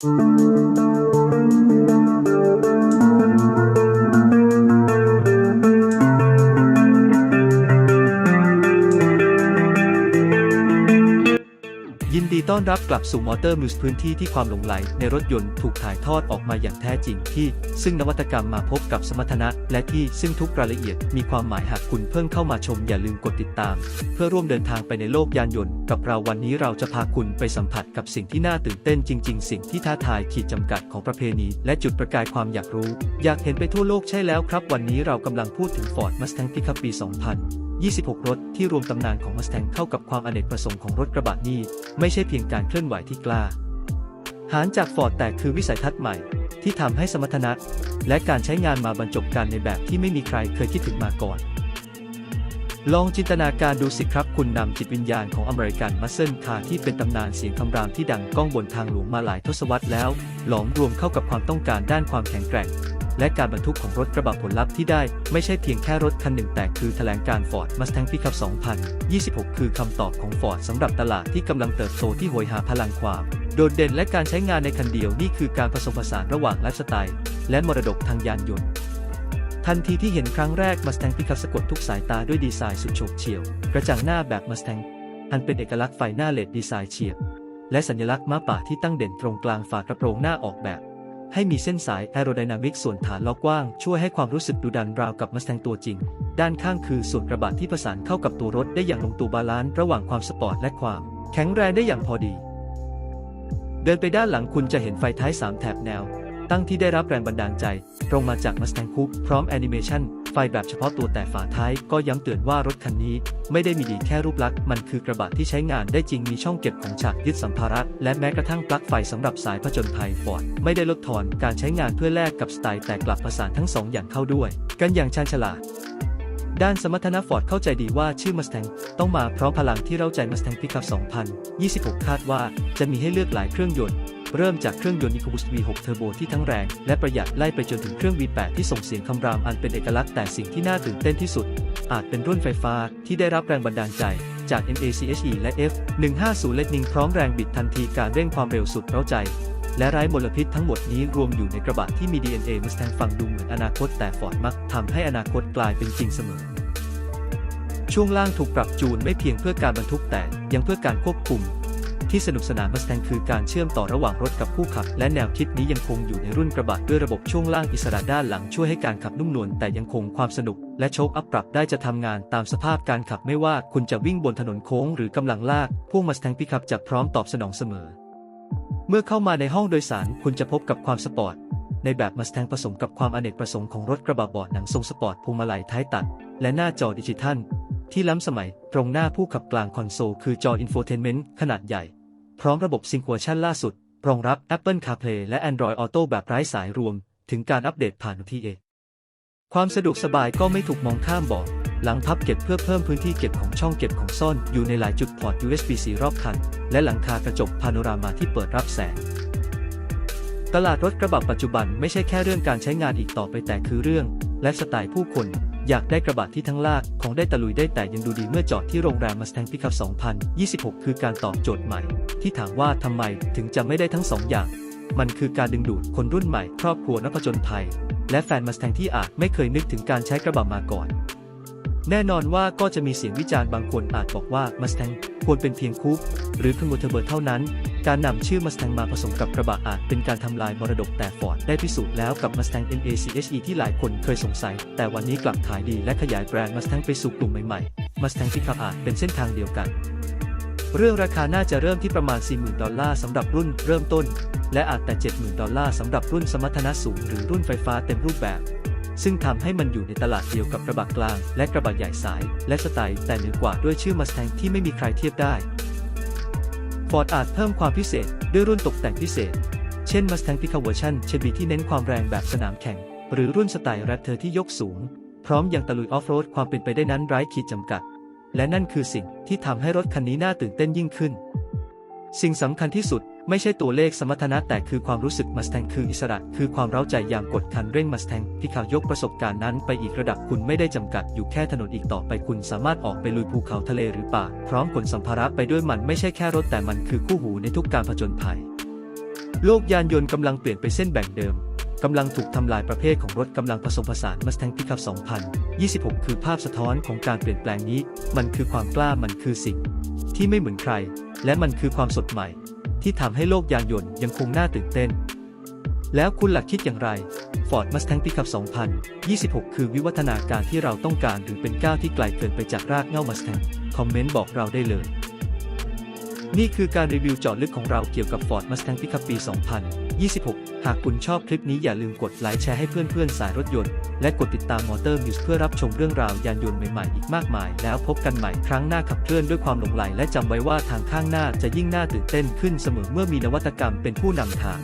Thank you. ยินดีต้อนรับกลับสู่มอเตอร์มิวส์พื้นที่ที่ความหลงไหลในรถยนต์ถูกถ่ายทอดออกมาอย่างแท้จริงที่ ซึ่งนวัตกรรมมาพบกับสมรรถนะ และที่ซึ่งทุกรายละเอียดมีความหมายหากคุณเพิ่งเข้ามาชมอย่าลืมกดติดตาม เพื่อร่วมเดินทางไปในโลกยานยนต์กับเราวันนี้เราจะพาคุณไปสัมผัสกับสิ่งที่น่าตื่นเต้นจริง ๆ สิ่งที่ท้าทายขีดจำกัดของประเพณี และจุดประกายความอยากรู้ อยากเห็นไปทั่วโลกใช่แล้วครับ วันนี้เรากำลังพูดถึง Ford Mustang Pickup ปี 2000 26 รถที่รวมตำนานของ Mustang เข้ากับความอเนกประสงค์ของรถกระบะนี่ไม่ใช่เพียงการเคลื่อนไหวที่กล้า หารจาก Ford แต่คือวิสัยทัศน์ใหม่ ที่ทำให้สมรรถนะ และการใช้งานมาบรรจบกันในแบบที่ไม่มีใครเคยคิดถึงมาก่อน ลองจินตนาการดูสิครับคุณนำจิตวิญญาณของอเมริกันมัสเซิลคาร์ที่เป็นตำนานเสียงคำรามที่ดังก้องบนทางหลวงมาหลายทศวรรษแล้ว หลอมรวมเข้ากับความต้องการด้านความแข็งแกร่ง และการบรรทุกของรถกระบะผลลัพธ์ที่ได้ไม่ใช่เพียงแค่รถคันหนึ่งแต่คือแถลงการ Ford Mustang Pickup 2026 คือคำตอบของ Ford สำหรับตลาดที่กำลังเติบโตที่โหยหาพลังความโดดเด่นและการใช้งานในคันเดียวนี่คือการผสมผสานระหว่างไลฟ์สไตล์และมรดกทางยานยนต์ ทันทีที่เห็นครั้งแรก Mustang Pickup สะกดทุกสายตาด้วยดีไซน์สุดโฉบเฉี่ยว กระจังหน้าแบบ Mustang อันเป็นเอกลักษณ์ไฟหน้าเลดดีไซน์เฉียบและสัญลักษณ์ม้าป่าที่ตั้งเด่นตรงกลางฝากระโปรงหน้าออกแบบ ให้มีเส้นสายแอโรไดนามิกส่วนฐานล้อกว้าง ช่วยให้ความรู้สึกดูดันราวกับมัสแตงตัวจริง ด้านข้างคือส่วนกระบะที่ประสานเข้ากับตัวรถได้อย่างลงตัวบาลานซ์ระหว่างความสปอร์ตและความ แข็งแรงได้อย่างพอดี เดินไปด้านหลังคุณจะเห็นไฟท้าย 3 แถบแนว ตั้งที่ได้รับแรงบันดาลใจ ตรงมาจากมัสแตงคูปพร้อมแอนิเมชัน ไฟแบบเฉพาะตัวแต่ฝาท้ายก็ย้ำเตือนว่ารถคันนี้ ไม่ได้มีดีแค่รูปลักษณ์มันคือกระบะที่ใช้งานได้จริงมีช่องเก็บของฉากยึดสัมภาระ และแม้กระทั่งปลั๊กไฟสำหรับสายผจญภัยฟอร์ดไม่ได้ลดทอนการใช้งานเพื่อแลกกับสไตล์แต่กลับประสานทั้งสองอย่างเข้าด้วย กันอย่างชาญฉลาดด้านสมรรถนะฟอร์ดเข้าใจดีว่าชื่อ Mustang ต้องมาพร้อมพลังที่เราใจ Mustang Pickup 2026 คาดว่าจะมีให้เลือกหลายเครื่องยนต์ เริ่มจากเครื่องยนต์ EcoBoost V6 Turbo ที่ทั้งแรงและประหยัดไล่ไปจนถึงเครื่อง V8 ที่ส่งเสียงคำรามอันเป็นเอกลักษณ์แต่สิ่งที่น่าตื่นเต้นที่สุด อาจเป็นรุ่นไฟฟ้าที่ได้รับแรงบันดาลใจจาก MACHE และ F150 และนิงพร้อมแรงบิดทันทีการเร่งความเร็วสุดเร้าใจ และไร้มลพิษทั้งหมดนี้รวมอยู่ในกระบะที่มี DNA Mustang ฟังดูเหมือนอนาคตแต่ฟอร์ดมักทำให้อนาคตกลายเป็นจริงเสมอ ช่วงล่างถูกปรับจูนไม่เพียงเพื่อการบรรทุกแต่ยังเพื่อการควบคุม ที่สนุกสนาน Mustang คือการเชื่อมต่อระหว่างรถกับผู้ขับ และแนวคิดนี้ยังคงอยู่ในรุ่นกระบะด้วยระบบช่วงล่างอิสระด้านหลังช่วยให้การขับนุ่มนวลแต่ยังคงความสนุก และโชคอัพปรับได้จะทำงานตามสภาพการขับไม่ว่าคุณจะวิ่งบนถนนโค้งหรือกำลังลากพวก Mustang Pickup จะพร้อมตอบสนองเสมอ เมื่อเข้ามาในห้องโดยสารคุณจะพบกับความสปอร์ตในแบบ Mustang ผสมกับความอเนกประสงค์ของรถกระบะบาะหนังทรงสปอร์ตพวงมาลัยท้ายตัด และหน้าจอดิจิทัลที่ล้ำสมัยตรงหน้าผู้ขับกลางคอนโซลคือจออินโฟเทนเมนต์ขนาดใหญ่ พร้อมระบบซิงค์วอชันล่าสุด รองรับ Apple CarPlay และ Android Auto แบบไร้สายรวม ถึงการอัปเดตผ่าน OTA ความสะดวกสบายก็ไม่ถูกมองข้ามบอก หลังพับเก็บเพื่อเพิ่มพื้นที่เก็บของช่องเก็บของซ่อน อยู่ในหลายจุดพอร์ต USB-C รอบคัน และหลังคากระจกพาโนรามาที่เปิดรับแสง ตลาดรถกระบะปัจจุบันไม่ใช่แค่เรื่องการใช้งานอีกต่อไปแต่คือเรื่อง และสไตล์ผู้คน อยากได้กระบะที่ทั้งลากของได้ตะลุยได้แต่ยังดูดีเมื่อจอดที่โรงแรม Mustang Pickup 2026 คือการตอบโจทย์ใหม่ ที่ถามว่าทำไมถึงจะไม่ได้ทั้งสองอย่าง มันคือการดึงดูดคนรุ่นใหม่ ครอบครัวนักผจญภัย และแฟน Mustang ที่อาจไม่เคยนึกถึงการใช้กระบะมาก่อน แน่นอนว่าก็จะมีเสียงวิจารณ์บางคนอาจบอกว่า Mustang ควรเป็นเพียงคูปหรือคอนเวอร์เบิลเท่านั้น การนำชื่อ Mustang มาผสมกับกระบะอาจเป็นการทำลายมรดกแต่ Ford ได้พิสูจน์แล้วกับ Mustang NACHE ที่หลายคนเคยสงสัย แต่วันนี้กลับขายดีและขยายแบรนด์ Mustang ไปสู่กลุ่มใหม่ๆ Mustang Pickup อาจเป็นเส้นทางเดียวกัน เรื่องราคาน่าจะเริ่มที่ประมาณ 40,000 ดอลลาร์สำหรับรุ่นเริ่มต้น และอาจแต่ 70,000 ดอลลาร์สำหรับรุ่นสมรรถนะสูงหรือรุ่นไฟฟ้าเต็มรูปแบบซึ่งทำให้มันอยู่ในตลาดเดียวกับกระบะกลาง และกระบะใหญ่สาย และสไตล์แต่เหนือกว่าด้วยชื่อ Mustang ที่ไม่มีใครเทียบได้ Ford อาจเพิ่มความพิเศษด้วยรุ่นตกแต่งพิเศษ เช่น Mustang Pickup Version Chevy ที่เน้นความแรงแบบสนามแข่ง หรือรุ่นสไตล์ Raptor ที่ยกสูง พร้อมยังตะลุยออฟโรดความเป็นไปได้นั้นไร้ขีดจำกัด และนั่นคือสิ่งที่ทำให้รถคันนี้น่าตื่นเต้นยิ่งขึ้น สิ่งสำคัญที่สุด ไม่ใช่ตัวเลขสมรรถนะแต่คือความรู้สึก Mustang คืออิสระ คือความเร้าใจอย่ามกดคันเร่ง Mustang ที่เขายกประสบการณ์นั้นไปอีกระดับคุณไม่ได้จำกัดอยู่แค่ถนนอีกต่อไปคุณสามารถออกไปลุยภูเขาทะเลหรือป่า พร้อมขนสัมภาระไปด้วยมันไม่ใช่แค่รถแต่มันคือคู่หูในทุกการผจญภัย โลกยานยนต์กำลังเปลี่ยนไปเส้นแบ่งเดิมกำลังถูกทำลายประเภทของรถกำลังผสมผสาน Mustang Pickup 2026 คือภาพสะท้อนของการเปลี่ยนแปลงนี้ มันคือความกล้ามันคือสิ่ง ที่ไม่เหมือนใคร และมันคือความสดใหม่ ที่ทำให้โลกยานยนต์ยังคงน่าตื่นเต้น แล้วคุณหลักคิดอย่างไร Ford Mustang Pickup 2026 คือวิวัฒนาการที่เราต้องการหรือเป็นก้าวที่ไกลเกินไปจากรากเหง้า Mustang คอมเมนต์บอกเราได้เลย นี่คือการรีวิวเจาะลึกของเราเกี่ยวกับ Ford Mustang Pickup ปี 2026 หากคุณชอบคลิปนี้อย่าลืมกดไลค์แชร์ให้เพื่อนๆ สายรถยนต์ และกดติดตาม Motor News เพื่อรับชมเรื่องราวยานยนต์ใหม่ๆ อีกมากมาย แล้วพบกันใหม่ครั้งหน้าขับเคลื่อนด้วยความหลงใหลและจำไว้ว่าทางข้างหน้าจะยิ่งน่าตื่นเต้นขึ้นเสมอเมื่อมีนวัตกรรมเป็นผู้นำทาง